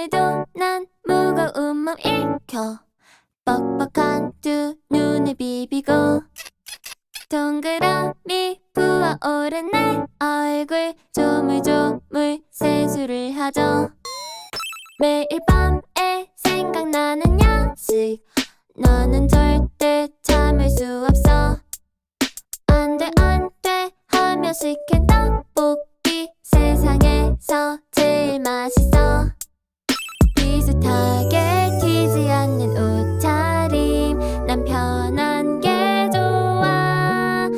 오늘도 난 무거운 맘 일켜 뻑뻑한 두 눈을 비비고 동그라미 부어오른 내 얼굴 조물조물 세수를 하죠. 매일 밤에 생각나는 양식 너는 절대 참을 수 없어. 안돼 안돼 하며 시킨 떡볶이 세상에서 비슷하게 튀지 않는 옷차림. 난 편한 게 좋아.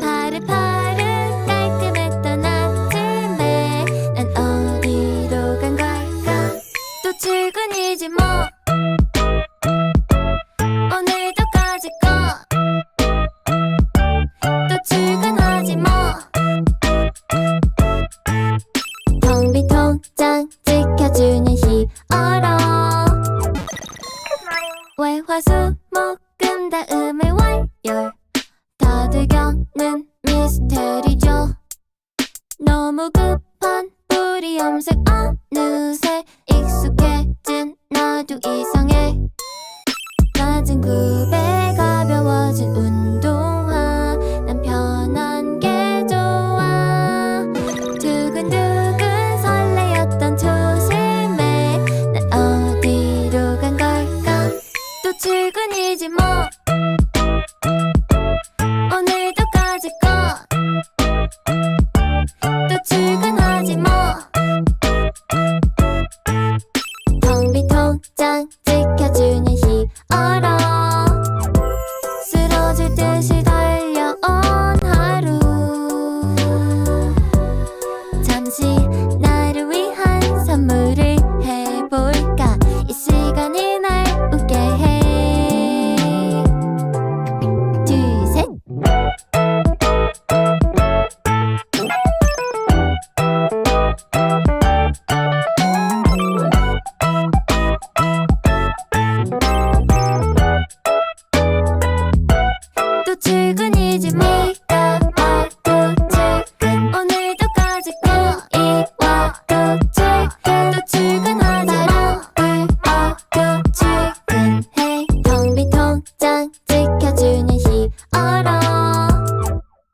파릇파릇 깔끔했던 아침에 난 어디로 간 걸까? 또 출근이지 뭐 지켜주는 히어로. 월화수목금 다음에 월요일 다들 겪는 미스테리죠. 너무 급한 뿌리 염색 어느새 익숙해진 나도 이상해. 낮은 굽 출근이지 뭐. 오늘도 까짓 거또 출근하지 뭐. 텅빈 통장 지켜주는 히어로